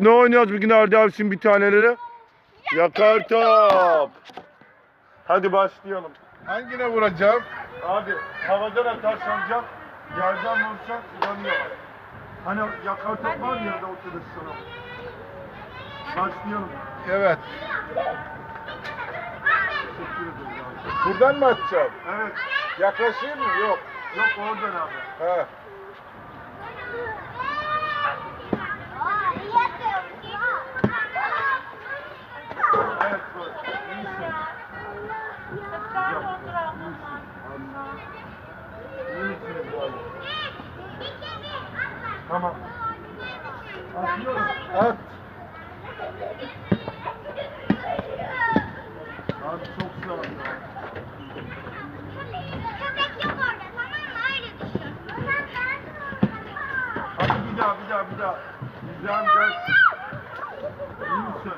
Ne oynuyoruz bugün Arda abisin bir taneleri? Yakar top. Hadi başlayalım. Hangine vuracağım? Abi havadan atarsan can, yerden vursan yanıyor. Hani yakar top var ya da ortada sana. Başlayalım. Evet. Buradan mı atacağım? Evet. Yaklaşayım mı? Yok. Yok oradan abi. Ha. Evet böyle. İyisin. İyi misiniz bu arada? Tamam. Atıyorum. At. Abi çok sağ ol. ya. Hadi bir daha bir daha bir daha. Güzel gel. İyi misin?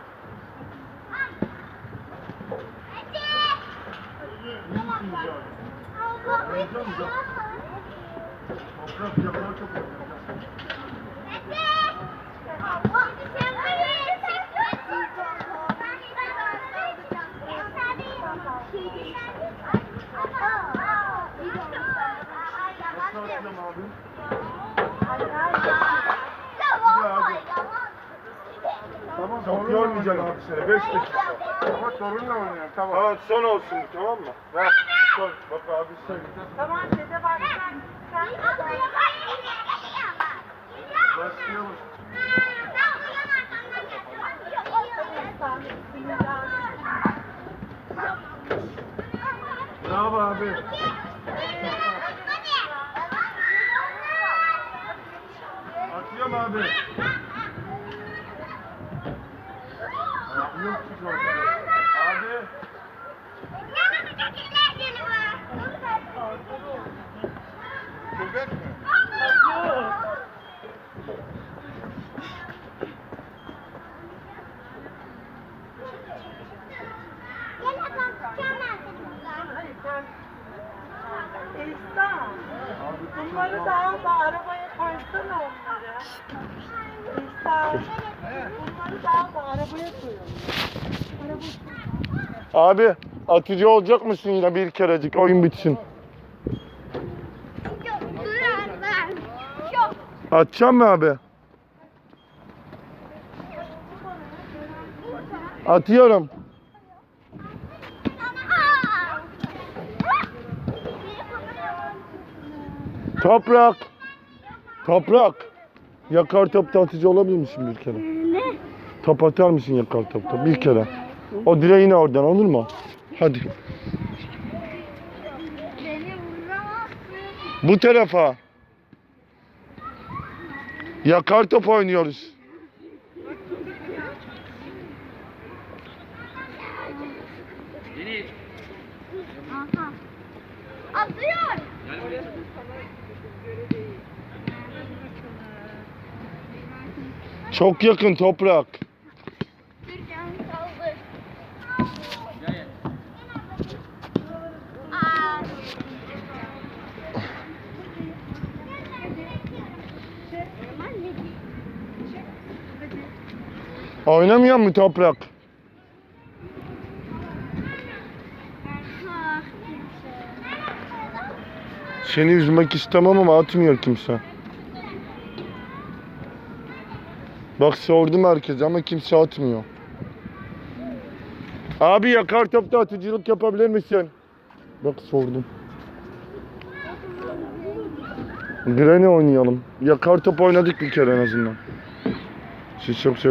İyi misin güzel? Toprak yapar çok oynayacağım. Nasıl atacağım abi? Tamam. Çok yormayacaksın abi seni. 5 dakika. Ama torunla oynuyorum. Tamam. Evet son olsun bu, tamam mı? Ver. Son. Bak abi sen. Tamam dede bak sen. Sen Başlayalım. Bravo abi. Atıyorum abi. Yok ki ortada. Abi. Köpek mi? hayır sen. İhsan. Bunları da al da arabaya koysana onları. İhsan. Bunları da al da arabaya koyalım. Abi atıcı olacak mısın yine bir kerecik oyun bitsin. Atacağım mı abi? Atıyorum. Toprak. Toprak. Yakar topta atıcı olabilir misin bir kere? Top atar mısın yakar topta bir kere? O direğine oradan olur mu? Hadi. Bu tarafa. Yakar top oynuyoruz. Atlıyor. Çok yakın toprak. Türkan. Oynamıyor mu toprak? Seni üzmek istemem ama atmıyor kimse. Bak sordum herkese ama kimse atmıyor. Abi yakar topta atıcılık yapabilir misin? Bak sordum. Granny oynayalım. Yakar top oynadık bir kere en azından. Siz çok sev